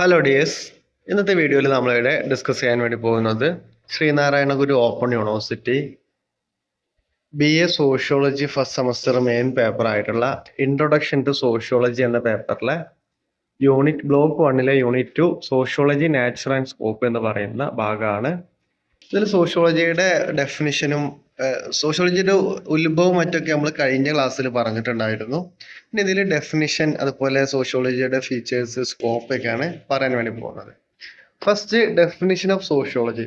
Hello dears ഇന്നത്തെ വീഡിയോയിൽ നമ്മളിവിടെ ഡിസ്കസ് ചെയ്യാൻ വേണ്ടി പോകുന്നത് Sreenarayana Guru open university B A sociology first semester main paper ആയിട്ടുള്ള ഇൻട്രൊഡക്ഷൻ ടു സോഷ്യോളജി എന്ന പേപ്പറിലെ യൂണിറ്റ് ബ്ലോക്ക് വണ്ണിലെ unit two sociology natural and scope എന്ന് പറയുന്ന ഭാഗമാണ് ഇതിൽ സോഷ്യോളജിയുടെ ഡെഫിനിഷനും സോഷ്യോളജിയുടെ ഉത്ഭവം മറ്റൊക്കെ നമ്മൾ കഴിഞ്ഞ ക്ലാസ്സിൽ പറഞ്ഞിട്ടുണ്ടായിരുന്നു. പിന്നെ ഇതിൽ ഡെഫിനിഷൻ അതുപോലെ സോഷ്യോളജിയുടെ ഫീച്ചേഴ്സ് സ്കോപ്പ് ഒക്കെയാണ് പറയാൻ വേണ്ടി പോകുന്നത്. ഫസ്റ്റ് ഡെഫിനിഷൻ ഓഫ് സോഷ്യോളജി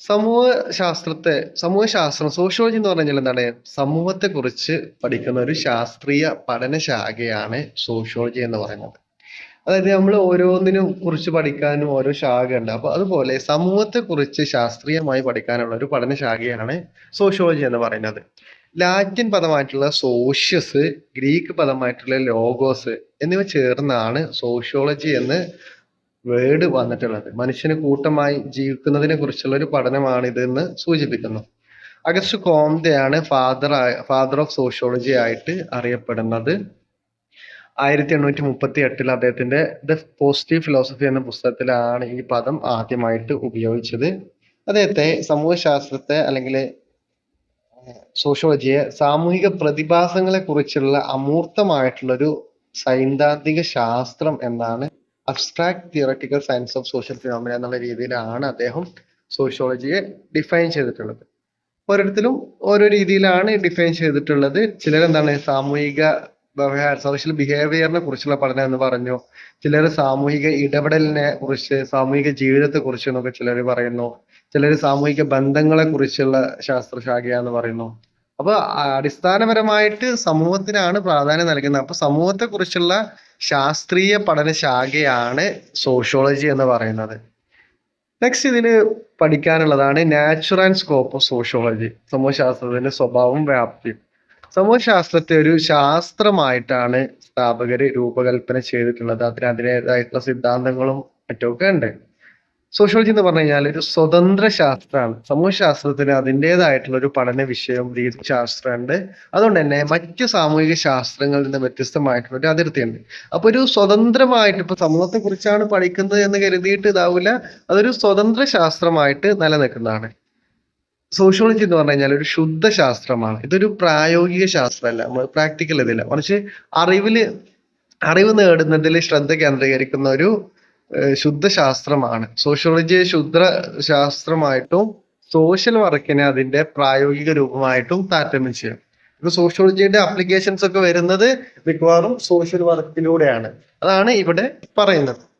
സമൂഹ ശാസ്ത്രത്തെ സമൂഹ ശാസ്ത്രം സോഷ്യോളജി എന്ന് പറഞ്ഞാൽ എന്താണ്? സമൂഹത്തെ കുറിച്ച് പഠിക്കുന്ന ഒരു ശാസ്ത്രീയ പഠന ശാഖയാണ് സോഷ്യോളജി എന്ന് പറയുന്നത്. അതായത് നമ്മൾ ഓരോന്നിനും കുറിച്ച് പഠിക്കാനും ഓരോ ശാഖയുണ്ട്. അപ്പോൾ അപ്പൊ അതുപോലെ സമൂഹത്തെ കുറിച്ച് ശാസ്ത്രീയമായി പഠിക്കാനുള്ള ഒരു പഠന ശാഖയാണ് സോഷ്യോളജി എന്ന് പറയുന്നത്. ലാറ്റിൻ പദമായിട്ടുള്ള സോഷ്യസ് ഗ്രീക്ക് പദമായിട്ടുള്ള ലോഗോസ് എന്നിവ ചേർന്നാണ് സോഷ്യോളജി എന്ന് വേർഡ് വന്നിട്ടുള്ളത്. മനുഷ്യന് കൂട്ടമായി ജീവിക്കുന്നതിനെ കുറിച്ചുള്ള ഒരു പഠനമാണ് ഇതെന്ന് സൂചിപ്പിക്കുന്നു. അഗസ്റ്റ് കോംതയാണ് ഫാദർ ഫാദർ ഓഫ് സോഷ്യോളജി ആയിട്ട് അറിയപ്പെടുന്നത്. ആയിരത്തി എണ്ണൂറ്റി മുപ്പത്തി എട്ടിൽ അദ്ദേഹത്തിന്റെ ദ പോസിറ്റീവ് ഫിലോസഫി എന്ന പുസ്തകത്തിലാണ് ഈ പദം ആദ്യമായിട്ട് ഉപയോഗിച്ചത്. അദ്ദേഹത്തെ സമൂഹശാസ്ത്രത്തെ അല്ലെങ്കിൽ സോഷ്യോളജിയെ സാമൂഹിക പ്രതിഭാസങ്ങളെ കുറിച്ചുള്ള അമൂർത്തമായിട്ടുള്ള ഒരു സൈദ്ധാന്തിക ശാസ്ത്രം എന്നാണ് abstract theoretical science of social phenomena എന്നുള്ള രീതിയിലാണ് അദ്ദേഹം സോഷ്യോളജിയെ ഡിഫൈൻ ചെയ്തിട്ടുള്ളത്. ഓരോരുത്തരും ഓരോ രീതിയിലാണ് ഡിഫൈൻ ചെയ്തിട്ടുള്ളത്. ചിലരെന്താണ് സാമൂഹിക സോഷ്യൽ ബിഹേവിയറിനെ കുറിച്ചുള്ള പഠനം എന്ന് പറഞ്ഞു. ചിലർ സാമൂഹിക ഇടപെടലിനെ കുറിച്ച് സാമൂഹിക ജീവിതത്തെ കുറിച്ച് എന്നൊക്കെ ചിലർ പറയുന്നു. ചിലർ സാമൂഹിക ബന്ധങ്ങളെ കുറിച്ചുള്ള ശാസ്ത്രശാഖയാന്ന് പറയുന്നു. അപ്പൊ അടിസ്ഥാനപരമായിട്ട് സമൂഹത്തിനാണ് പ്രാധാന്യം നൽകുന്നത്. അപ്പൊ സമൂഹത്തെ കുറിച്ചുള്ള ശാസ്ത്രീയ പഠനശാഖയാണ് സോഷ്യോളജി എന്ന് പറയുന്നത്. നെക്സ്റ്റ് ഇതിന് പഠിക്കാനുള്ളതാണ് നാച്ചുറൽ സ്കോപ്പ് ഓഫ് സോഷ്യോളജി സമൂഹശാസ്ത്രത്തിന്റെ സ്വഭാവം വ്യാപ്തിയും. സമൂഹശാസ്ത്രത്തെ ഒരു ശാസ്ത്രമായിട്ടാണ് സ്ഥാപകര് രൂപകൽപ്പന ചെയ്തിട്ടുള്ളത്. അതിന് അതിന്റെതായിട്ടുള്ള സിദ്ധാന്തങ്ങളും മറ്റുമൊക്കെ ഉണ്ട്. സോഷ്യോളജി എന്ന് പറഞ്ഞു കഴിഞ്ഞാൽ ഒരു സ്വതന്ത്ര ശാസ്ത്രമാണ്. സമൂഹശാസ്ത്രത്തിന് അതിന്റെതായിട്ടുള്ള ഒരു പഠന വിഷയവും രീതിശാസ്ത്രമുണ്ട് അതുകൊണ്ട് തന്നെ മറ്റ് സാമൂഹിക ശാസ്ത്രങ്ങളിൽ നിന്ന് വ്യത്യസ്തമായിട്ടുള്ള ഒരു അതിർത്തിയുണ്ട്. അപ്പൊ ഒരു സ്വതന്ത്രമായിട്ട് ഇപ്പൊ സമൂഹത്തെ കുറിച്ചാണ് പഠിക്കുന്നത് എന്ന് കരുതിയിട്ട് ഇതാവില്ല അതൊരു സ്വതന്ത്ര ശാസ്ത്രമായിട്ട് നിലനിൽക്കുന്നതാണ്. സോഷ്യോളജി എന്ന് പറഞ്ഞു കഴിഞ്ഞാൽ ഒരു ശുദ്ധ ശാസ്ത്രമാണ്. ഇതൊരു പ്രായോഗിക ശാസ്ത്രമല്ല. പ്രാക്ടിക്കൽ ഇതില്ല. മറിച്ച് അറിവിൽ അറിവ് നേടുന്നതിൽ ശ്രദ്ധ കേന്ദ്രീകരിക്കുന്ന ഒരു ശുദ്ധ ശാസ്ത്രമാണ്. സോഷ്യോളജി ശുദ്ധ ശാസ്ത്രമായിട്ടും സോഷ്യൽ വർക്കിനെ അതിന്റെ പ്രായോഗിക രൂപമായിട്ടും താരതമ്യം ചെയ്യാം. ഇപ്പൊ സോഷ്യോളജിയുടെ അപ്ലിക്കേഷൻസ് ഒക്കെ വരുന്നത് മിക്കവാറും സോഷ്യൽ വർക്കിലൂടെയാണ്. അതാണ് ഇവിടെ പറയുന്നത്.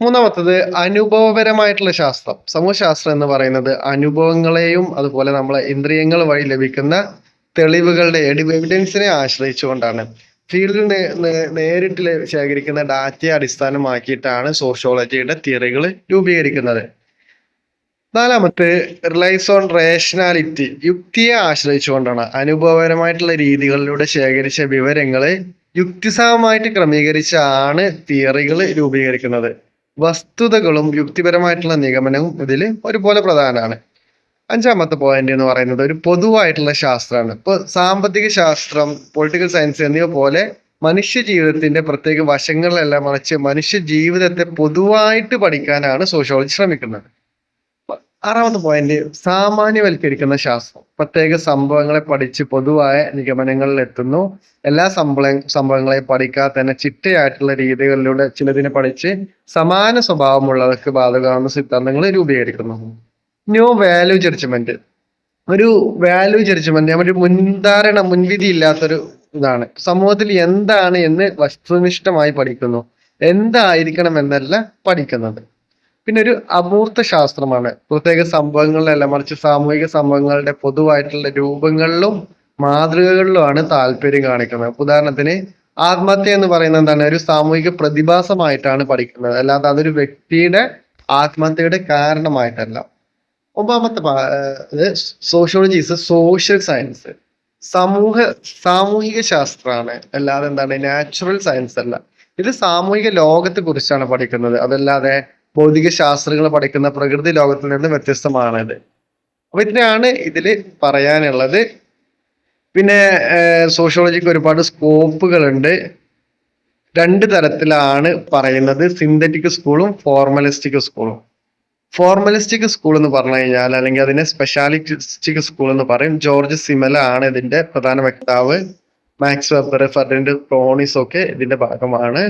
മൂന്നാമത്തത് അനുഭവപരമായിട്ടുള്ള ശാസ്ത്രം. സമൂഹശാസ്ത്രം എന്ന് പറയുന്നത് അനുഭവങ്ങളെയും അതുപോലെ നമ്മളെ ഇന്ദ്രിയങ്ങൾ വഴി ലഭിക്കുന്ന തെളിവുകളുടെ എവിഡൻസിനെ ആശ്രയിച്ചുകൊണ്ടാണ്. ഫീൽഡിൽ നേരിട്ട് ശേഖരിക്കുന്ന ഡാറ്റയെ അടിസ്ഥാനമാക്കിയിട്ടാണ് സോഷ്യോളജിയുടെ തിയറികൾ രൂപീകരിക്കുന്നത്. നാലാമത്തെ റിലൈസ് ഓൺ റേഷനാലിറ്റി യുക്തിയെ ആശ്രയിച്ചുകൊണ്ടാണ്. അനുഭവപരമായിട്ടുള്ള രീതികളിലൂടെ ശേഖരിച്ച വിവരങ്ങളെ യുക്തിസഹമായിട്ട് ക്രമീകരിച്ചാണ് തിയറികൾ രൂപീകരിക്കുന്നത്. വസ്തുതകളും യുക്തിപരമായിട്ടുള്ള നിഗമനവും ഇതിൽ ഒരുപോലെ പ്രധാനമാണ്. അഞ്ചാമത്തെ പോയിന്റ് എന്ന് പറയുന്നത് ഒരു പൊതുവായിട്ടുള്ള ശാസ്ത്രമാണ്. ഇപ്പൊ സാമ്പത്തിക ശാസ്ത്രം പൊളിറ്റിക്കൽ സയൻസ് എന്നിവ പോലെ മനുഷ്യ ജീവിതത്തിന്റെ പ്രത്യേക വശങ്ങളിലെല്ലാം മറിച്ച് മനുഷ്യ ജീവിതത്തെ പൊതുവായിട്ട് പഠിക്കാനാണ് സോഷ്യോളജി ശ്രമിക്കുന്നത്. ആറാമത്തെ പോയിന്റ് സാമാന്യവൽക്കരിക്കുന്ന ശാസ്ത്രം. പ്രത്യേക സംഭവങ്ങളെ പഠിച്ച് പൊതുവായ നിഗമനങ്ങളിൽ എത്തുന്നു. എല്ലാ സംഭവ സംഭവങ്ങളെയും പഠിക്കാതെ തന്നെ ചിട്ടയായിട്ടുള്ള രീതികളിലൂടെ ചിലതിനെ പഠിച്ച് സമാന സ്വഭാവമുള്ളവർക്ക് ബാധകമാകുന്ന സിദ്ധാന്തങ്ങൾ രൂപീകരിക്കുന്നു. ന്യൂ വാല്യൂ ജഡ്ജ്മെന്റ് ഒരു വാല്യൂ ജഡ്ജ്മെന്റ് നമ്മുടെ മുൻധാരണ മുൻവിധി ഇല്ലാത്തൊരു ഇതാണ്. സമൂഹത്തിൽ എന്താണ് എന്ന് വസ്തുനിഷ്ഠമായി പഠിക്കുന്നു. എന്തായിരിക്കണം എന്നല്ല പഠിക്കുന്നത്. പിന്നെ ഒരു അമൂർത്ത ശാസ്ത്രമാണ്. പ്രത്യേക സംഭവങ്ങളിലല്ല മറിച്ച് സാമൂഹിക സംഭവങ്ങളുടെ പൊതുവായിട്ടുള്ള രൂപങ്ങളിലും മാതൃകകളിലുമാണ് താല്പര്യം കാണിക്കുന്നത്. ഉദാഹരണത്തിന് ആത്മഹത്യ എന്ന് പറയുന്നത് എന്താണ്? ഒരു സാമൂഹിക പ്രതിഭാസമായിട്ടാണ് പഠിക്കുന്നത്. അല്ലാതെ അതൊരു വ്യക്തിയുടെ ആത്മഹത്യയുടെ കാരണമായിട്ടല്ല. ഒമ്പതാമത്തെ സോഷ്യോളജി ഇസ് സോഷ്യൽ സയൻസ് സമൂഹ സാമൂഹിക ശാസ്ത്രമാണ്. അല്ലാതെ എന്താണ്? നാച്ചുറൽ സയൻസ് അല്ല. ഇത് സാമൂഹിക ലോകത്തെ കുറിച്ചാണ് പഠിക്കുന്നത്. അതല്ലാതെ ഭൗതിക ശാസ്ത്രങ്ങൾ പഠിക്കുന്ന പ്രകൃതി ലോകത്തിൽ നിന്ന് വ്യത്യസ്തമാണത്. അപ്പൊ ഇതിനാണ് ഇതിൽ പറയാനുള്ളത്. പിന്നെ സോഷ്യോളജിക്ക് ഒരുപാട് സ്കോപ്പുകളുണ്ട് രണ്ട് തരത്തിലാണ് പറയുന്നത്. സിന്തറ്റിക് സ്കൂളും ഫോർമലിസ്റ്റിക് സ്കൂളും ഫോർമലിസ്റ്റിക് സ്കൂൾ എന്ന് പറഞ്ഞു കഴിഞ്ഞാൽ അല്ലെങ്കിൽ അതിനെ സ്പെഷ്യാലിസ്റ്റിക് സ്കൂൾ എന്ന് പറയും. ജോർജ് സിമല ആണ് ഇതിന്റെ പ്രധാന വക്താവ്. മാക്സ് വെബർ ഫെർഡിൻഡ് ക്രോണിസ് ഒക്കെ ഇതിന്റെ ഭാഗമാണ്.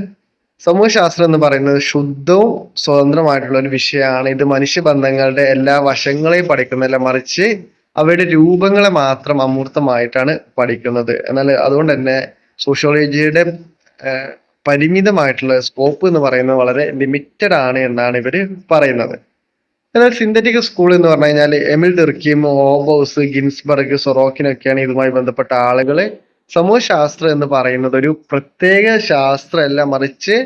സമൂഹശാസ്ത്രം എന്ന് പറയുന്നത് ശുദ്ധവും സ്വതന്ത്രമായിട്ടുള്ള ഒരു വിഷയമാണ്. ഇത് മനുഷ്യബന്ധങ്ങളുടെ എല്ലാ വശങ്ങളെയും പഠിക്കുന്നില്ല മറിച്ച് അവയുടെ രൂപങ്ങളെ മാത്രം അമൂർത്തമായിട്ടാണ് പഠിക്കുന്നത്. എന്നാൽ അതുകൊണ്ട് തന്നെ സോഷ്യോളജിയുടെ പരിമിതമായിട്ടുള്ള സ്കോപ്പ് എന്ന് പറയുന്നത് വളരെ ലിമിറ്റഡ് ആണ് എന്നാണ് ഇവർ പറയുന്നത്. എന്നാൽ സിന്തറ്റിക് സ്കൂൾ എന്ന് പറഞ്ഞു കഴിഞ്ഞാൽ എമിൽ ഡിർക്കിയും ഓബോസ് ഗിൻസ്ബർഗ് സൊറോക്കിനൊക്കെയാണ് ഇതുമായി ബന്ധപ്പെട്ട ആളുകൾ സമൂഹശാസ്ത്രം എന്ന് പറയുന്നത് ഒരു പ്രത്യേക ശാസ്ത്രമല്ല മറിച്ച്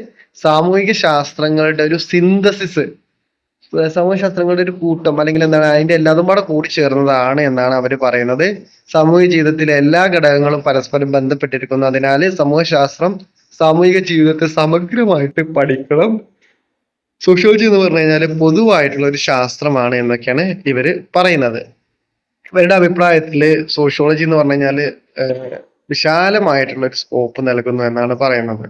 സാമൂഹിക ശാസ്ത്രങ്ങളുടെ ഒരു സിന്തസിസ് സമൂഹശാസ്ത്രങ്ങളുടെ ഒരു കൂട്ടം അല്ലെങ്കിൽ എന്താണ് അതിന്റെ എല്ലാതും കൂടെ കൂടി ചേർന്നതാണ് എന്നാണ് അവർ പറയുന്നത്. സാമൂഹിക ജീവിതത്തിലെ എല്ലാ ഘടകങ്ങളും പരസ്പരം ബന്ധപ്പെട്ടിരിക്കുന്നു. അതിനാൽ സമൂഹശാസ്ത്രം സാമൂഹിക ജീവിതത്തെ സമഗ്രമായിട്ട് പഠിക്കണം. സോഷ്യോളജി എന്ന് പറഞ്ഞു കഴിഞ്ഞാൽ പൊതുവായിട്ടുള്ള ഒരു ശാസ്ത്രമാണ് എന്നൊക്കെയാണ് ഇവർ പറയുന്നത്. ഇവരുടെ അഭിപ്രായത്തിൽ സോഷ്യോളജി എന്ന് പറഞ്ഞു കഴിഞ്ഞാൽ ഏഹ്, വിശാലമായിട്ടുള്ള ഒരു സ്കോപ്പ് നൽകുന്നു എന്നാണ് പറയുന്നത്.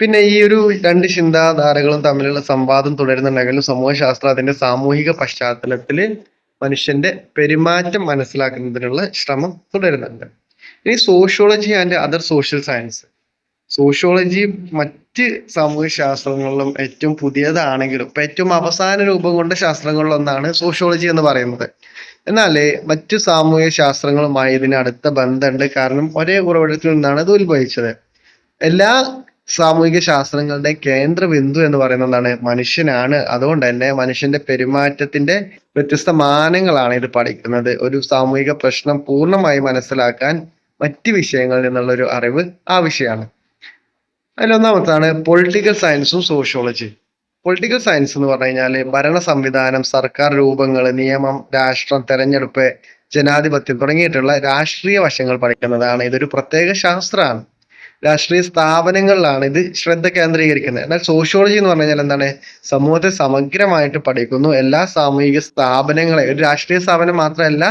പിന്നെ ഈ ഒരു രണ്ട് ചിന്താധാരകളും തമ്മിലുള്ള സംവാദം തുടരുന്നുണ്ടെങ്കിലും സമൂഹശാസ്ത്രം അതിന്റെ സാമൂഹിക പശ്ചാത്തലത്തിൽ മനുഷ്യന്റെ പെരുമാറ്റം മനസ്സിലാക്കുന്നതിനുള്ള ശ്രമം തുടരുന്നുണ്ട്. ഇനി sociology and other social science sociology മറ്റ് സാമൂഹ്യ ശാസ്ത്രങ്ങളിലും ഏറ്റവും പുതിയതാണെങ്കിലും ഇപ്പൊ ഏറ്റവും അവസാന രൂപം കൊണ്ട ശാസ്ത്രങ്ങളിലൊന്നാണ് സോഷ്യോളജി എന്ന് പറയുന്നത്. എന്നാൽ മറ്റു സാമൂഹ്യ ശാസ്ത്രങ്ങളുമായി ഇതിന് അടുത്ത ബന്ധമുണ്ട്. കാരണം ഒരേ ഉറവിടത്തിൽ നിന്നാണ് ഇത് ഉത്ഭവിച്ചത്. എല്ലാ സാമൂഹിക ശാസ്ത്രങ്ങളുടെ കേന്ദ്ര ബിന്ദു എന്ന് പറയുന്നതാണ് മനുഷ്യനാണ്. അതുകൊണ്ട് തന്നെ മനുഷ്യന്റെ പെരുമാറ്റത്തിന്റെ വ്യത്യസ്ത മാനങ്ങളാണ് ഇത് പഠിക്കുന്നത്. ഒരു സാമൂഹിക പ്രശ്നം പൂർണമായി മനസ്സിലാക്കാൻ മറ്റ് വിഷയങ്ങളിൽ നിന്നുള്ള ഒരു അറിവ് ആവശ്യമാണ് അതിലൊന്നാമത്താണ് പൊളിറ്റിക്കൽ സയൻസും സോഷ്യോളജി. പൊളിറ്റിക്കൽ സയൻസ് എന്ന് പറഞ്ഞു കഴിഞ്ഞാൽ ഭരണ സംവിധാനം സർക്കാർ രൂപങ്ങൾ നിയമം രാഷ്ട്രം തെരഞ്ഞെടുപ്പ് ജനാധിപത്യം തുടങ്ങിയിട്ടുള്ള രാഷ്ട്രീയ വശങ്ങൾ പഠിക്കുന്നതാണ്. ഇതൊരു പ്രത്യേക ശാസ്ത്രമാണ്. രാഷ്ട്രീയ സ്ഥാപനങ്ങളിലാണ് ഇത് ശ്രദ്ധ കേന്ദ്രീകരിക്കുന്നത്. എന്നാൽ സോഷ്യോളജി എന്ന് പറഞ്ഞു കഴിഞ്ഞാൽ എന്താണ്? സമൂഹത്തെ സമഗ്രമായിട്ട് പഠിക്കുന്നു. എല്ലാ സാമൂഹിക സ്ഥാപനങ്ങളെ ഒരു രാഷ്ട്രീയ സ്ഥാപനം മാത്രമല്ല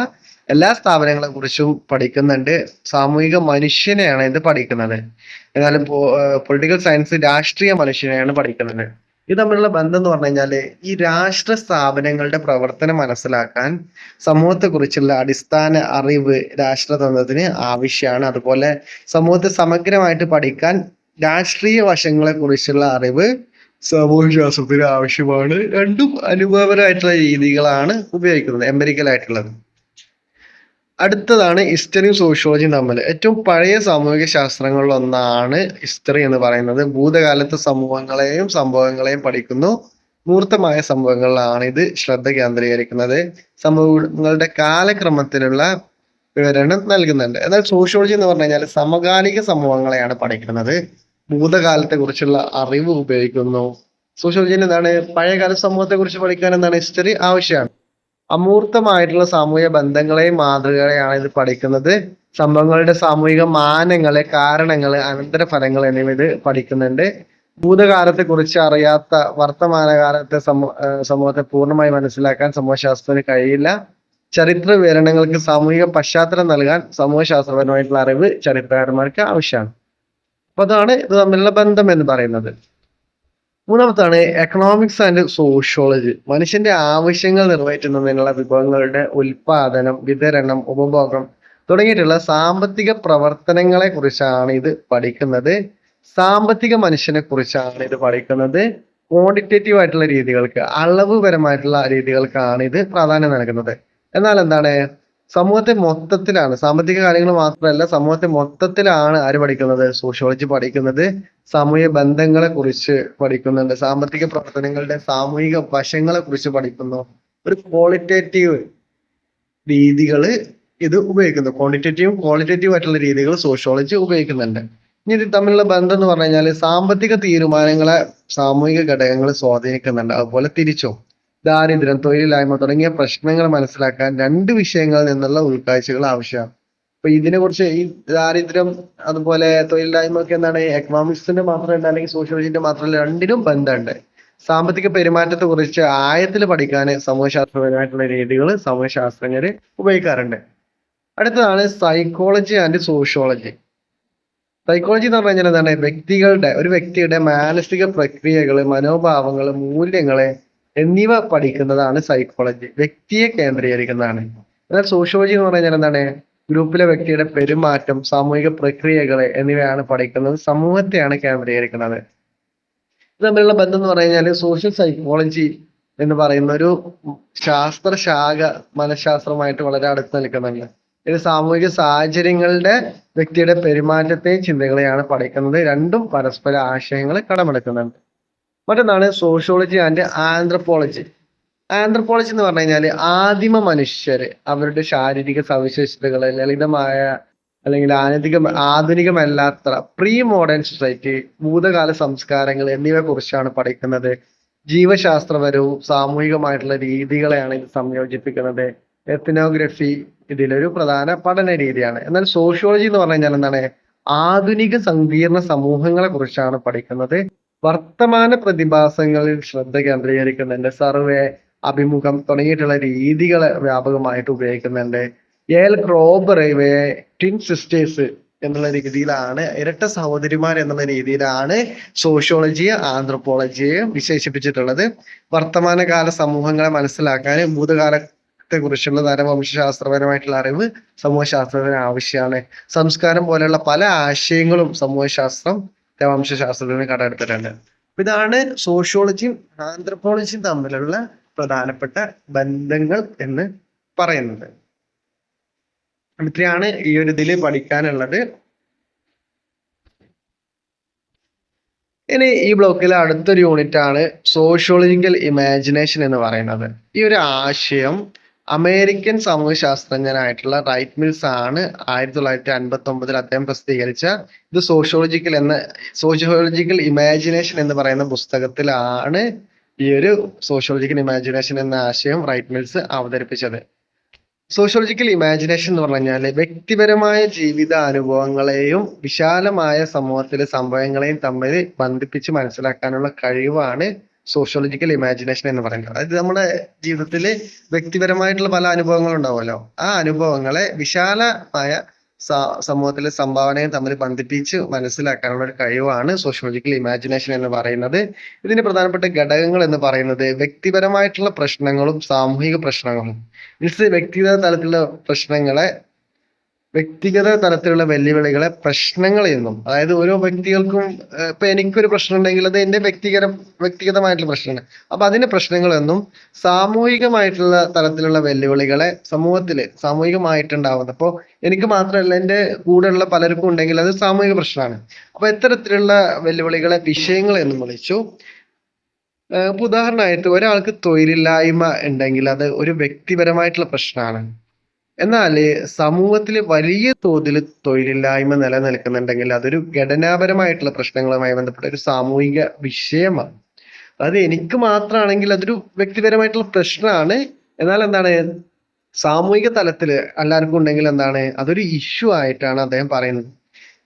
എല്ലാ സ്ഥാപനങ്ങളെ കുറിച്ചും പഠിക്കുന്നുണ്ട്. സാമൂഹിക മനുഷ്യനെയാണ് ഇത് പഠിക്കുന്നത്. എന്നാലും പൊളിറ്റിക്കൽ സയൻസ് രാഷ്ട്രീയ മനുഷ്യനെയാണ് പഠിക്കുന്നത്. ഇത് തമ്മിലുള്ള ബന്ധം എന്ന് പറഞ്ഞു കഴിഞ്ഞാൽ ഈ രാഷ്ട്ര സ്ഥാപനങ്ങളുടെ പ്രവർത്തനം മനസ്സിലാക്കാൻ സമൂഹത്തെക്കുറിച്ചുള്ള അടിസ്ഥാന അറിവ് രാഷ്ട്രതന്ത്രത്തിന് ആവശ്യമാണ്. അതുപോലെ സമൂഹത്തെ സമഗ്രമായിട്ട് പഠിക്കാൻ രാഷ്ട്രീയ വശങ്ങളെ കുറിച്ചുള്ള അറിവ് സാമൂഹ്യശാസ്ത്രത്തിന് ആവശ്യമാണ്. രണ്ടും അനുഭവപരമായിട്ടുള്ള രീതികളാണ് ഉപയോഗിക്കുന്നത് എംപെരിക്കൽ ആയിട്ടുള്ളത്. അടുത്തതാണ് ഹിസ്റ്ററിയും സോഷ്യോളജിയും തമ്മിൽ. ഏറ്റവും പഴയ സാമൂഹിക ശാസ്ത്രങ്ങളിൽ ഒന്നാണ് ഹിസ്റ്ററി എന്ന് പറയുന്നത്. ഭൂതകാലത്തെ സമൂഹങ്ങളെയും സംഭവങ്ങളെയും പഠിക്കുന്നു. മൂർത്തമായ സംഭവങ്ങളിലാണ് ഇത് ശ്രദ്ധ കേന്ദ്രീകരിക്കുന്നത്. സംഭവങ്ങളുടെ കാലക്രമത്തിലുള്ള വിവരണം നൽകുന്നുണ്ട്. എന്നാൽ സോഷ്യോളജി എന്ന് പറഞ്ഞു കഴിഞ്ഞാൽ സമകാലിക സംഭവങ്ങളെയാണ് പഠിക്കുന്നത്. ഭൂതകാലത്തെ കുറിച്ചുള്ള അറിവ് ഉപയോഗിക്കുന്നു. സോഷ്യോളജിയിൽ എന്താണ്? പഴയകാല സമൂഹത്തെ കുറിച്ച് പഠിക്കാൻ എന്താണ്? ഹിസ്റ്ററി ആവശ്യമാണ്. അമൂർത്തമായിട്ടുള്ള സാമൂഹിക ബന്ധങ്ങളെയും മാതൃകകളെയാണ് ഇത് പഠിക്കുന്നത്. സംഭവങ്ങളുടെ സാമൂഹിക മാനങ്ങൾ കാരണങ്ങൾ അനന്തരഫലങ്ങൾ എന്നിവ ഇത് പഠിക്കുന്നുണ്ട്. ഭൂതകാലത്തെ കുറിച്ച് അറിയാത്ത വർത്തമാനകാലത്തെ സമൂ സമൂഹത്തെ പൂർണമായി മനസ്സിലാക്കാൻ സമൂഹശാസ്ത്രത്തിന് കഴിയില്ല. ചരിത്ര വിവരണങ്ങൾക്ക് സാമൂഹിക പശ്ചാത്തലം നൽകാൻ സമൂഹശാസ്ത്രപരമായിട്ടുള്ള അറിവ് ചരിത്രകാരന്മാർക്ക് ആവശ്യമാണ്. അപ്പൊ അതാണ് ഇത് തമ്മിലുള്ള ബന്ധം എന്ന് പറയുന്നത്. മൂന്നാമത്താണ് എക്കണോമിക്സ് ആൻഡ് സോഷ്യോളജി മനുഷ്യന്റെ ആവശ്യങ്ങൾ നിറവേറ്റുന്നതിനുള്ള വിഭവങ്ങളുടെ ഉൽപാദനം വിതരണം ഉപഭോഗം തുടങ്ങിയിട്ടുള്ള സാമ്പത്തിക പ്രവർത്തനങ്ങളെ കുറിച്ചാണ് ഇത് പഠിക്കുന്നത്. സാമ്പത്തിക മനുഷ്യനെ കുറിച്ചാണ് ഇത് പഠിക്കുന്നത്. ക്വാണ്ടിറ്റേറ്റീവ് ആയിട്ടുള്ള രീതികൾക്ക് അളവുപരമായിട്ടുള്ള രീതികൾക്കാണ് ഇത് പ്രാധാന്യം നൽകുന്നത്. എന്നാൽ എന്താണ്? സമൂഹത്തെ മൊത്തത്തിലാണ് സാമ്പത്തിക കാര്യങ്ങൾ മാത്രമല്ല സമൂഹത്തെ മൊത്തത്തിലാണ് ആര് പഠിക്കുന്നത്? സോഷ്യോളജി പഠിക്കുന്നത് സാമൂഹിക ബന്ധങ്ങളെ കുറിച്ച് പഠിക്കുന്നുണ്ട് സാമ്പത്തിക പ്രവർത്തനങ്ങളുടെ സാമൂഹിക വശങ്ങളെ കുറിച്ച് പഠിക്കുന്നു. ഒരു ക്വാളിറ്റേറ്റീവ് രീതികൾ ഇത് ഉപയോഗിക്കുന്നു. ക്വാണ്ടിറ്റേറ്റീവും ക്വാളിറ്റേറ്റീവ് ആയിട്ടുള്ള രീതികൾ സോഷ്യോളജി ഉപയോഗിക്കുന്നുണ്ട്. ഇനി ഇത് തമ്മിലുള്ള ബന്ധം എന്ന് പറഞ്ഞു കഴിഞ്ഞാൽ സാമ്പത്തിക തീരുമാനങ്ങളെ സാമൂഹിക ഘടകങ്ങൾ സ്വാധീനിക്കുന്നുണ്ട്. അതുപോലെ തിരിച്ചും. ദാരിദ്ര്യം തൊഴിലില്ലായ്മ തുടങ്ങിയ പ്രശ്നങ്ങൾ മനസ്സിലാക്കാൻ രണ്ട് വിഷയങ്ങളിൽ നിന്നുള്ള ഉൾക്കാഴ്ചകൾ ആവശ്യമാണ്. അപ്പൊ ഇതിനെ കുറിച്ച് ഈ ദാരിദ്ര്യം അതുപോലെ തൊഴിലില്ലായ്മ ഒക്കെ എന്താണ് എക്കണോമിക്സിന്റെ മാത്രമല്ല അല്ലെങ്കിൽ സോഷ്യോളജിന്റെ മാത്രമല്ല രണ്ടിനും ബന്ധമുണ്ട്. സാമ്പത്തിക പെരുമാറ്റത്തെ കുറിച്ച് ആയത്തിൽ പഠിക്കാൻ സമൂഹശാസ്ത്രപരമായിട്ടുള്ള രീതികൾ സമൂഹശാസ്ത്രജ്ഞര് ഉപയോഗിക്കാറുണ്ട്. അടുത്തതാണ് സൈക്കോളജി ആൻഡ് സോഷ്യോളജി സൈക്കോളജി എന്ന് പറഞ്ഞാൽ എന്താണ് വ്യക്തികളുടെ ഒരു വ്യക്തിയുടെ മാനസിക പ്രക്രിയകൾ മനോഭാവങ്ങൾ മൂല്യങ്ങൾ എന്നിവ പഠിക്കുന്നതാണ് സൈക്കോളജി വ്യക്തിയെ കേന്ദ്രീകരിക്കുന്നതാണ്. എന്നാൽ സോഷ്യോളജി എന്ന് പറഞ്ഞാൽ എന്താണ്? ഗ്രൂപ്പിലെ വ്യക്തിയുടെ പെരുമാറ്റം സാമൂഹിക പ്രക്രിയകൾ എന്നിവയാണ് പഠിക്കുന്നത്. സമൂഹത്തെയാണ് കേന്ദ്രീകരിക്കുന്നത്. ഇത് തമ്മിലുള്ള ബന്ധം എന്ന് പറഞ്ഞു കഴിഞ്ഞാൽ സോഷ്യൽ സൈക്കോളജി എന്ന് പറയുന്ന ഒരു ശാസ്ത്രശാഖ മനഃശാസ്ത്രമായിട്ട് വളരെ അടുത്ത് നിൽക്കുന്നുണ്ട്. ഇത് സാമൂഹിക സാഹചര്യങ്ങളുടെ വ്യക്തിയുടെ പെരുമാറ്റത്തെയും ചിന്തകളെയാണ് പഠിക്കുന്നത്. രണ്ടും പരസ്പര ആശയങ്ങൾ കടമെടുക്കുന്നുണ്ട്. മറ്റൊന്നാണ് സോഷ്യോളജി ആൻഡ് ആന്ത്രപ്പോളജി ആന്ത്രപ്പോളജി എന്ന് പറഞ്ഞു കഴിഞ്ഞാൽ ആദിമ മനുഷ്യര് അവരുടെ ശാരീരിക സവിശേഷതകൾ ലളിതമായ അല്ലെങ്കിൽ ആനന്ദിക ആധുനികമല്ലാത്ത പ്രീ മോഡേൺ സൊസൈറ്റി ഭൂതകാല സംസ്കാരങ്ങൾ എന്നിവയെ കുറിച്ചാണ് പഠിക്കുന്നത്. ജീവശാസ്ത്രപരവും സാമൂഹികമായിട്ടുള്ള രീതികളെയാണ് ഇത് സംയോജിപ്പിക്കുന്നത്. എത്നോഗ്രഫി ഇതിലൊരു പ്രധാന പഠന രീതിയാണ്. എന്നാൽ സോഷ്യോളജി എന്ന് പറഞ്ഞു കഴിഞ്ഞാൽ എന്താണ്? ആധുനിക സങ്കീർണ സമൂഹങ്ങളെ കുറിച്ചാണ് പഠിക്കുന്നത്. വർത്തമാന പ്രതിഭാസങ്ങളിൽ ശ്രദ്ധ കേന്ദ്രീകരിക്കുന്നുണ്ട് സർവേ അഭിമുഖം തുടങ്ങിയിട്ടുള്ള രീതികൾ വ്യാപകമായിട്ട് ഉപയോഗിക്കുന്നുണ്ട് എൽ ക്രോബർ ഇവയെ ട്വിൻ സിസ്റ്റേഴ്സ് എന്നുള്ള രീതിയിലാണ് ഇരട്ട സഹോദരിമാർ എന്നുള്ള രീതിയിലാണ് സോഷ്യോളജിയെ ആന്ത്രപ്പോളജിയെ വിശേഷിപ്പിച്ചിട്ടുള്ളത്. വർത്തമാനകാല സമൂഹങ്ങളെ മനസ്സിലാക്കാൻ ഭൂതകാലത്തെ കുറിച്ചുള്ള നരവംശാസ്ത്രപരമായിട്ടുള്ള അറിവ് സമൂഹശാസ്ത്രത്തിന് ആവശ്യമാണ്. സംസ്കാരം പോലെയുള്ള പല ആശയങ്ങളും സമൂഹശാസ്ത്രം വംശാസ്ത്രത്തിന് കടമെടുത്തിട്ടുണ്ട് ഇതാണ് സോഷ്യോളജിയും ആന്ത്രപ്പോളജിയും തമ്മിലുള്ള പ്രധാനപ്പെട്ട ബന്ധങ്ങൾ എന്ന് പറയുന്നത്. ഇത്രയാണ് ഈ ഒരു ഇതിൽ പഠിക്കാനുള്ളത്. ഇനി ഈ ബ്ലോക്കിലെ അടുത്തൊരു യൂണിറ്റ് ആണ് സോഷ്യോളജിക്കൽ ഇമാജിനേഷൻ എന്ന് പറയുന്നത്. ഈ ഒരു ആശയം അമേരിക്കൻ സമൂഹശാസ്ത്രജ്ഞനായിട്ടുള്ള റൈറ്റ് മിൽസ് ആണ് ആയിരത്തി തൊള്ളായിരത്തി അൻപത്തി ഒമ്പതിൽ അദ്ദേഹം പ്രസിദ്ധീകരിച്ച ഇത് സോഷ്യോളജിക്കൽ എന്ന സോഷ്യോളജിക്കൽ ഇമാജിനേഷൻ എന്ന് പറയുന്ന പുസ്തകത്തിലാണ് ഈ ഒരു സോഷ്യോളജിക്കൽ ഇമാജിനേഷൻ എന്ന ആശയം റൈറ്റ് മിൽസ് അവതരിപ്പിച്ചത്. സോഷ്യോളജിക്കൽ ഇമാജിനേഷൻ എന്ന് പറഞ്ഞു കഴിഞ്ഞാൽ വ്യക്തിപരമായ ജീവിത അനുഭവങ്ങളെയും വിശാലമായ സമൂഹത്തിലെ സംഭവങ്ങളെയും തമ്മിൽ ബന്ധിപ്പിച്ച് മനസ്സിലാക്കാനുള്ള കഴിവാണ് സോഷ്യോളജിക്കൽ ഇമാജിനേഷൻ എന്ന് പറയുന്നത്. അതായത് നമ്മുടെ ജീവിതത്തിൽ വ്യക്തിപരമായിട്ടുള്ള പല അനുഭവങ്ങൾ ഉണ്ടാവുമല്ലോ ആ അനുഭവങ്ങളെ വിശാലമായ സമൂഹത്തിലെ സംഭാവനയും തമ്മിൽ ബന്ധിപ്പിച്ച് മനസ്സിലാക്കാനുള്ള ഒരു കഴിവാണ് സോഷ്യോളജിക്കൽ ഇമാജിനേഷൻ എന്ന് പറയുന്നത്. ഇതിന്റെ പ്രധാനപ്പെട്ട ഘടകങ്ങൾ എന്ന് പറയുന്നത് വ്യക്തിപരമായിട്ടുള്ള പ്രശ്നങ്ങളും സാമൂഹിക പ്രശ്നങ്ങളും. മീൻസ് വ്യക്തിഗത തലത്തിലുള്ള പ്രശ്നങ്ങളെ വ്യക്തിഗത തലത്തിലുള്ള വെല്ലുവിളികളെ പ്രശ്നങ്ങൾ എന്നും അതായത് ഓരോ വ്യക്തികൾക്കും ഇപ്പൊ എനിക്കൊരു പ്രശ്നം ഉണ്ടെങ്കിൽ അത് എന്റെ വ്യക്തിഗത വ്യക്തിഗതമായിട്ടുള്ള പ്രശ്നമാണ്. അപ്പൊ അതിന്റെ പ്രശ്നങ്ങൾ എന്നും സാമൂഹികമായിട്ടുള്ള തലത്തിലുള്ള വെല്ലുവിളികളെ സമൂഹത്തിൽ സാമൂഹികമായിട്ടുണ്ടാവുന്നത്. അപ്പോൾ എനിക്ക് മാത്രമല്ല എന്റെ കൂടെയുള്ള പലർക്കും ഉണ്ടെങ്കിൽ അത് സാമൂഹിക പ്രശ്നമാണ്. അപ്പൊ ഇത്തരത്തിലുള്ള വെല്ലുവിളികളെ വിഷയങ്ങൾ എന്നും വിളിച്ചു. ഉദാഹരണമായിട്ട് ഒരാൾക്ക് തൊഴിലില്ലായ്മ ഉണ്ടെങ്കിൽ അത് ഒരു വ്യക്തിപരമായിട്ടുള്ള പ്രശ്നമാണ്. എന്നാൽ സമൂഹത്തിൽ വലിയ തോതിൽ തൊഴിലില്ലായ്മ നിലനിൽക്കുന്നുണ്ടെങ്കിൽ അതൊരു ഘടനാപരമായിട്ടുള്ള പ്രശ്നങ്ങളുമായി ബന്ധപ്പെട്ട ഒരു സാമൂഹിക വിഷയമാണ്. അത് എനിക്ക് മാത്രമാണെങ്കിൽ അതൊരു വ്യക്തിപരമായിട്ടുള്ള പ്രശ്നമാണ്. എന്നാൽ എന്താണ് സാമൂഹിക തലത്തിൽ എല്ലാവർക്കും ഉണ്ടെങ്കിൽ എന്താണ് അതൊരു ഇഷ്യൂ ആയിട്ടാണ് അദ്ദേഹം പറയുന്നത്.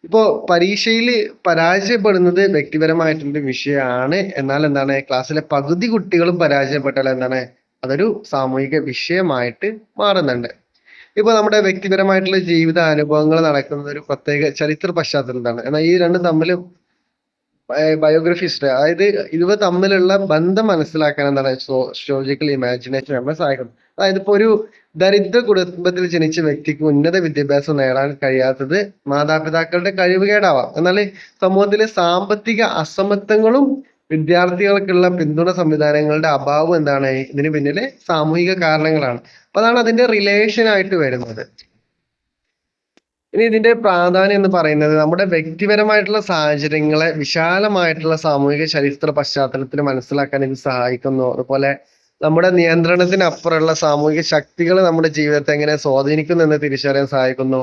ഇപ്പോ പരീക്ഷയിൽ പരാജയപ്പെടുന്നത് വ്യക്തിപരമായിട്ടുള്ള വിഷയമാണ്. എന്നാൽ എന്താണ് ക്ലാസ്സിലെ പകുതി കുട്ടികളും പരാജയപ്പെട്ടാൽ എന്താണ് അതൊരു സാമൂഹിക വിഷയമായിട്ട് മാറുന്നുണ്ട്. ഇപ്പൊ നമ്മുടെ വ്യക്തിപരമായിട്ടുള്ള ജീവിത അനുഭവങ്ങൾ നടക്കുന്നത് ഒരു പ്രത്യേക ചരിത്ര പശ്ചാത്തലത്തിലാണ് എന്നാൽ ഈ രണ്ടും തമ്മിൽ ബയോഗ്രഫിസ്റ്റ് അതായത് ഇവ തമ്മിലുള്ള ബന്ധം മനസ്സിലാക്കാൻ എന്താണ് സോഷ്യോളജിക്കൽ ഇമാജിനേഷൻ നമ്മളെ സഹായിക്കുന്നത് അതായത് ഇപ്പൊ ഒരു ദരിദ്ര കുടുംബത്തിൽ ജനിച്ച വ്യക്തിക്ക് ഉന്നത വിദ്യാഭ്യാസം നേടാൻ കഴിയാത്തത് മാതാപിതാക്കളുടെ കഴിവുകേടാവാം എന്നാൽ സമൂഹത്തിലെ സാമ്പത്തിക അസമത്വങ്ങളും വിദ്യാർത്ഥികൾക്കുള്ള പിന്തുണ സംവിധാനങ്ങളുടെ അഭാവം എന്താണ്? ഇതിന് പിന്നിലെ സാമൂഹിക കാരണങ്ങളാണ്. അപ്പൊ അതാണ് അതിന്റെ റിലേഷൻ ആയിട്ട് വരുന്നത്. ഇനി ഇതിന്റെ പ്രാധാന്യം എന്ന് പറയുന്നത് നമ്മുടെ വ്യക്തിപരമായിട്ടുള്ള സാഹചര്യങ്ങളെ വിശാലമായിട്ടുള്ള സാമൂഹിക ചരിത്ര പശ്ചാത്തലത്തിൽ മനസ്സിലാക്കാൻ ഇത് സഹായിക്കുന്നു. അതുപോലെ നമ്മുടെ നിയന്ത്രണത്തിനപ്പുറമുള്ള സാമൂഹിക ശക്തികൾ നമ്മുടെ ജീവിതത്തെ എങ്ങനെ സ്വാധീനിക്കുന്നു എന്ന് തിരിച്ചറിയാൻ സഹായിക്കുന്നു.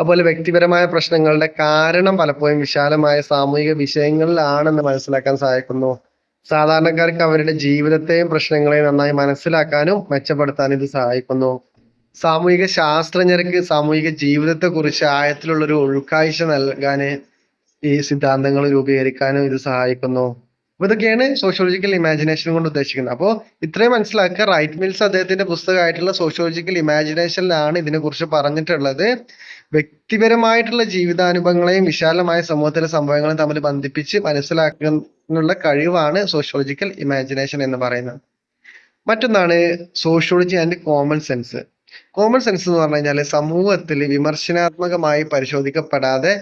അതുപോലെ വ്യക്തിപരമായ പ്രശ്നങ്ങളുടെ കാരണം പലപ്പോഴും വിശാലമായ സാമൂഹിക വിഷയങ്ങളിലാണെന്ന് മനസ്സിലാക്കാൻ സഹായിക്കുന്നു. സാധാരണക്കാർക്ക് അവരുടെ ജീവിതത്തെയും പ്രശ്നങ്ങളെയും നന്നായി മനസ്സിലാക്കാനും മെച്ചപ്പെടുത്താനും ഇത് സഹായിക്കുന്നു. സാമൂഹിക ശാസ്ത്രജ്ഞർക്ക് സാമൂഹിക ജീവിതത്തെ കുറിച്ച് ആഴത്തിലുള്ള ഒരു ഉൾക്കാഴ്ച നൽകാൻ ഈ സിദ്ധാന്തങ്ങൾ രൂപീകരിക്കാനും ഇത് സഹായിക്കുന്നു. അപ്പൊ ഇതൊക്കെയാണ് സോഷ്യോളജിക്കൽ ഇമാജിനേഷൻ കൊണ്ട് ഉദ്ദേശിക്കുന്നത്. അപ്പോൾ ഇത്രയും മനസ്സിലാക്കുക. റൈറ്റ് മിൽസ് അദ്ദേഹത്തിന്റെ പുസ്തകമായിട്ടുള്ള സോഷ്യോളജിക്കൽ ഇമാജിനേഷനിലാണ് ഇതിനെ കുറിച്ച് പറഞ്ഞിട്ടുള്ളത്. വ്യക്തിപരമായിട്ടുള്ള ജീവിതാനുഭവങ്ങളെയും വിശാലമായ സമൂഹത്തിലെ സംഭവങ്ങളെയും തമ്മിൽ ബന്ധിപ്പിച്ച് മനസ്സിലാക്കാനുള്ള കഴിവാണ് സോഷ്യോളജിക്കൽ ഇമാജിനേഷൻ എന്ന് പറയുന്നത്. മറ്റൊന്നാണ് sociology and common sense common sense എന്ന് പറഞ്ഞു കഴിഞ്ഞാൽ സമൂഹത്തിൽ വിമർശനാത്മകമായി പരിശോധിക്കപ്പെടാതെ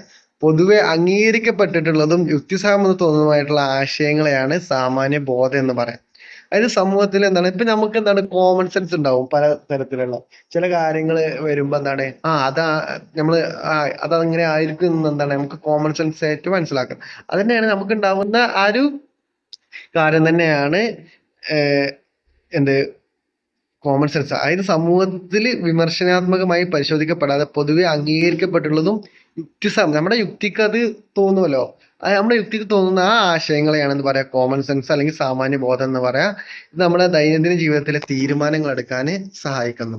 പൊതുവെ അംഗീകരിക്കപ്പെട്ടിട്ടുള്ളതും യുക്തിസഹമെന്ന് തോന്നുന്നതുമായിട്ടുള്ള ആശയങ്ങളെയാണ് സാമാന്യ ബോധം എന്ന് പറയാം അതായത് സമൂഹത്തിൽ എന്താണ് ഇപ്പൊ നമുക്ക് എന്താണ് കോമൺ സെൻസ് ഉണ്ടാവും പല തരത്തിലുള്ള. ചില കാര്യങ്ങൾ വരുമ്പോ എന്താണ് ആ അതാ നമ്മൾ അത് അതങ്ങനെ ആയിരിക്കും എന്താണ് നമുക്ക് കോമൺ സെൻസ് ആയിട്ട് മനസ്സിലാക്കാം. അത് തന്നെയാണ് നമുക്ക് ഉണ്ടാവുന്ന ആ ഒരു കാര്യം തന്നെയാണ് എന്ത് കോമൺ സെൻസ് അതായത് സമൂഹത്തിൽ വിമർശനാത്മകമായി പരിശോധിക്കപ്പെടാതെ പൊതുവെ അംഗീകരിക്കപ്പെട്ടുള്ളതും യുക്തിസം നമ്മുടെ യുക്തിക്ക് അത് തോന്നുമല്ലോ നമ്മുടെ യുക്തിക്ക് തോന്നുന്ന ആ ആശയങ്ങളെയാണ് എന്ന് പറയാ. കോമൺ സെൻസ് അല്ലെങ്കിൽ സാമാന്യ ബോധം എന്ന് പറയാ. ഇത് നമ്മുടെ ദൈനംദിന ജീവിതത്തിലെ തീരുമാനങ്ങൾ എടുക്കാൻ സഹായിക്കുന്നു.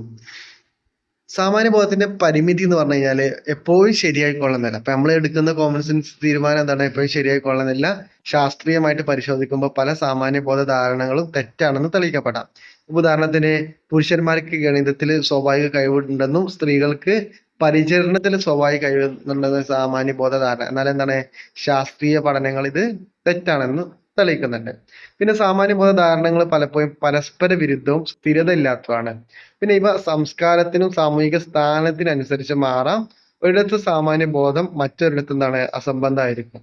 സാമാന്യ ബോധത്തിന്റെ പരിമിതി എന്ന് പറഞ്ഞു കഴിഞ്ഞാൽ എപ്പോഴും ശരിയായിക്കൊള്ളുന്നില്ല അപ്പൊ നമ്മൾ എടുക്കുന്ന കോമൺ സെൻസ് തീരുമാനം എന്താണ്? എപ്പോഴും ശരിയായിക്കൊള്ളുന്നില്ല ശാസ്ത്രീയമായിട്ട് പരിശോധിക്കുമ്പോൾ പല സാമാന്യ ബോധ ധാരണകളും തെറ്റാണെന്ന് തെളിയിക്കപ്പെടാം. ഉദാഹരണത്തിന് പുരുഷന്മാർക്ക് ഗണിതത്തിൽ സ്വാഭാവിക കഴിവുണ്ടെന്നും സ്ത്രീകൾക്ക് പരിചരണത്തിൽ സ്വാഭാവിക കഴിവുണ്ടെന്ന് സാമാന്യ ബോധധാരണ എന്നാൽ എന്താണ്? ശാസ്ത്രീയ പഠനങ്ങൾ ഇത് തെറ്റാണെന്ന് തെളിയിക്കുന്നുണ്ട്. പിന്നെ സാമാന്യ ബോധധാരണകൾ പലപ്പോഴും പരസ്പര വിരുദ്ധവും സ്ഥിരത ഇല്ലാത്തതാണ് പിന്നെ ഇവ സംസ്കാരത്തിനും സാമൂഹിക സ്ഥാനത്തിനനുസരിച്ച് മാറാം. ഒരിടത്ത് സാമാന്യ ബോധം മറ്റൊരിടത്ത് എന്താണ്? അസംബന്ധമായിരിക്കും.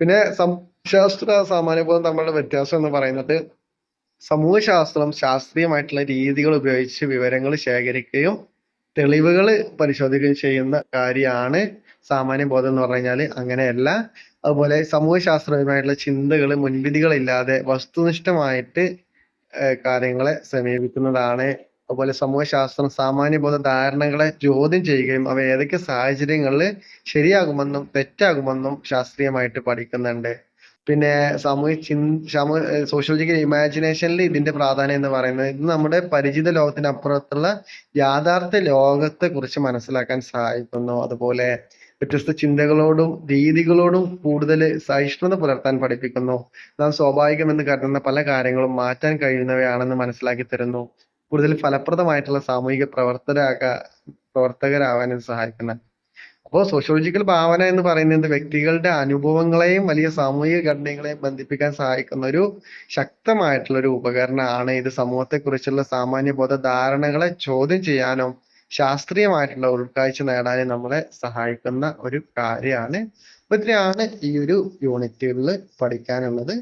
പിന്നെ സംശാസ്ത്ര സാമാന്യ ബോധം തമ്മിലുള്ള വ്യത്യാസം എന്ന് പറയുന്നത് സമൂഹശാസ്ത്രം ശാസ്ത്രീയമായിട്ടുള്ള രീതികൾ ഉപയോഗിച്ച് വിവരങ്ങൾ ശേഖരിക്കുകയും തെളിവുകൾ പരിശോധിക്കുകയും ചെയ്യുന്ന കാര്യമാണ് സാമാന്യ ബോധം എന്ന് പറഞ്ഞു കഴിഞ്ഞാൽ അങ്ങനെയല്ല. അതുപോലെ സമൂഹശാസ്ത്രപരമായിട്ടുള്ള ചിന്തകൾ മുൻവിധികളില്ലാതെ വസ്തുനിഷ്ഠമായിട്ട് കാര്യങ്ങളെ സമീപിക്കുന്നതാണ്. അതുപോലെ സമൂഹശാസ്ത്രം സാമാന്യബോധ ധാരണകളെ ചോദ്യം ചെയ്യുകയും അവ ഏതൊക്കെ സാഹചര്യങ്ങളിൽ ശരിയാകുമെന്നും തെറ്റാകുമെന്നും ശാസ്ത്രീയമായിട്ട് പഠിക്കുന്നുണ്ട്. പിന്നെ സാമൂഹ്യ സമൂഹ സോഷ്യോളജിക്കൽ ഇമാജിനേഷനിൽ ഇതിന്റെ പ്രാധാന്യം എന്ന് പറയുന്നത് ഇത് നമ്മുടെ പരിചിത ലോകത്തിന് അപ്പുറത്തുള്ള യാഥാർത്ഥ്യ ലോകത്തെ കുറിച്ച് മനസ്സിലാക്കാൻ സഹായിക്കുന്നു. അതുപോലെ വ്യത്യസ്ത ചിന്തകളോടും രീതികളോടും കൂടുതൽ സഹിഷ്ണുത പുലർത്താൻ പഠിപ്പിക്കുന്നു. നാം സ്വാഭാവികമെന്ന് കരുതുന്ന പല കാര്യങ്ങളും മാറ്റാൻ കഴിയുന്നവയാണെന്ന് മനസ്സിലാക്കി തരുന്നു. കൂടുതൽ ഫലപ്രദമായിട്ടുള്ള സാമൂഹിക പ്രവർത്തകരാകാ പ്രവർത്തകരാവാനും സഹായിക്കുന്ന. അപ്പോൾ സോഷ്യോളജിക്കൽ ഭാവന എന്ന് പറയുന്നത് വ്യക്തികളുടെ അനുഭവങ്ങളെയും വലിയ സാമൂഹിക ഘടനകളെയും ബന്ധിപ്പിക്കാൻ സഹായിക്കുന്ന ഒരു ശക്തമായിട്ടുള്ള ഒരു ഉപകരണമാണ് ഇത്. സമൂഹത്തെക്കുറിച്ചുള്ള സാമാന്യ ബോധ ധാരണകളെ ചോദ്യം ചെയ്യാനും ശാസ്ത്രീയമായിട്ടുള്ള ഉൾക്കാഴ്ച നേടാനും നമ്മളെ സഹായിക്കുന്ന ഒരു കാര്യമാണ്. അപ്പൊ ഇത്രയാണ് ഈ ഒരു യൂണിറ്റുകളിൽ പഠിക്കാനുള്ളത്.